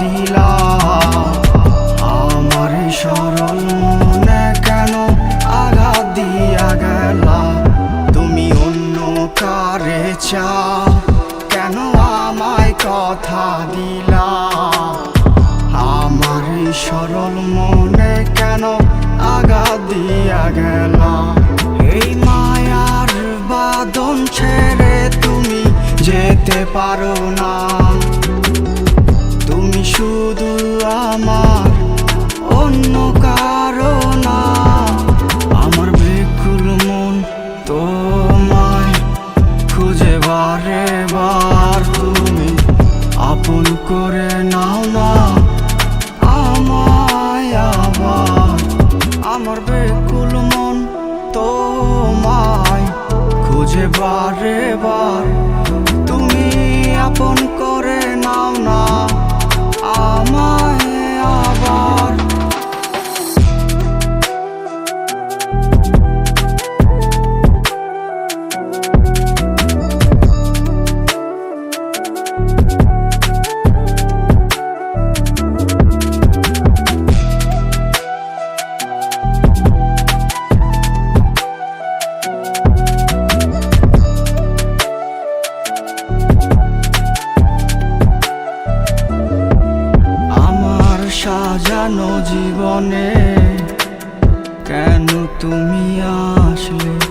দিলা। আমার সরল মনে কেন আঘাত দিয়া গেলা? তুমি অন্য কারে চা? কেন আমায় কথা দিলা? আমার সরল মনে কেন আঘাত দিয়া গেলা? এই মায়ার বাদন ছেড়ে তুমি যেতে পারো না। শুধু আমার, অন্য কারও না। আমার বেকুল মন তোমায় খুঁজে বারে বার। তুমি আপন করে নাও না আমায় আবার। আমার বেকুল মন তোমায় খুঁজে বারে বার। সাজানো জীবনে কেন তুমি আসলে?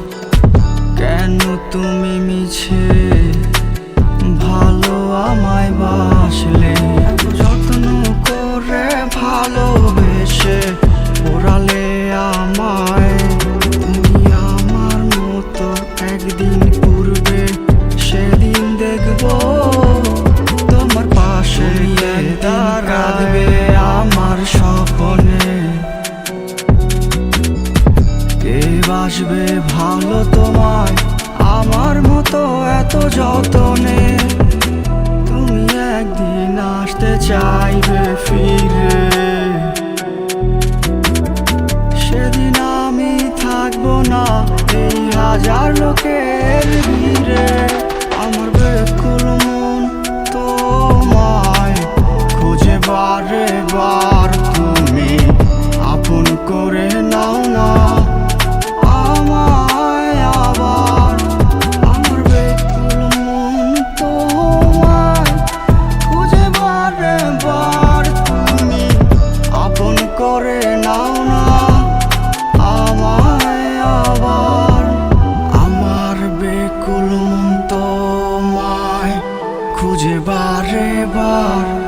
বাসবে ভালো তোমায়, আমার মতো এত যতনে। তুমি একদিন আসতে চাইবে ফিরে। সেদিন আমি থাকব না, এই হাজার লোকের খুঁজে বারে বার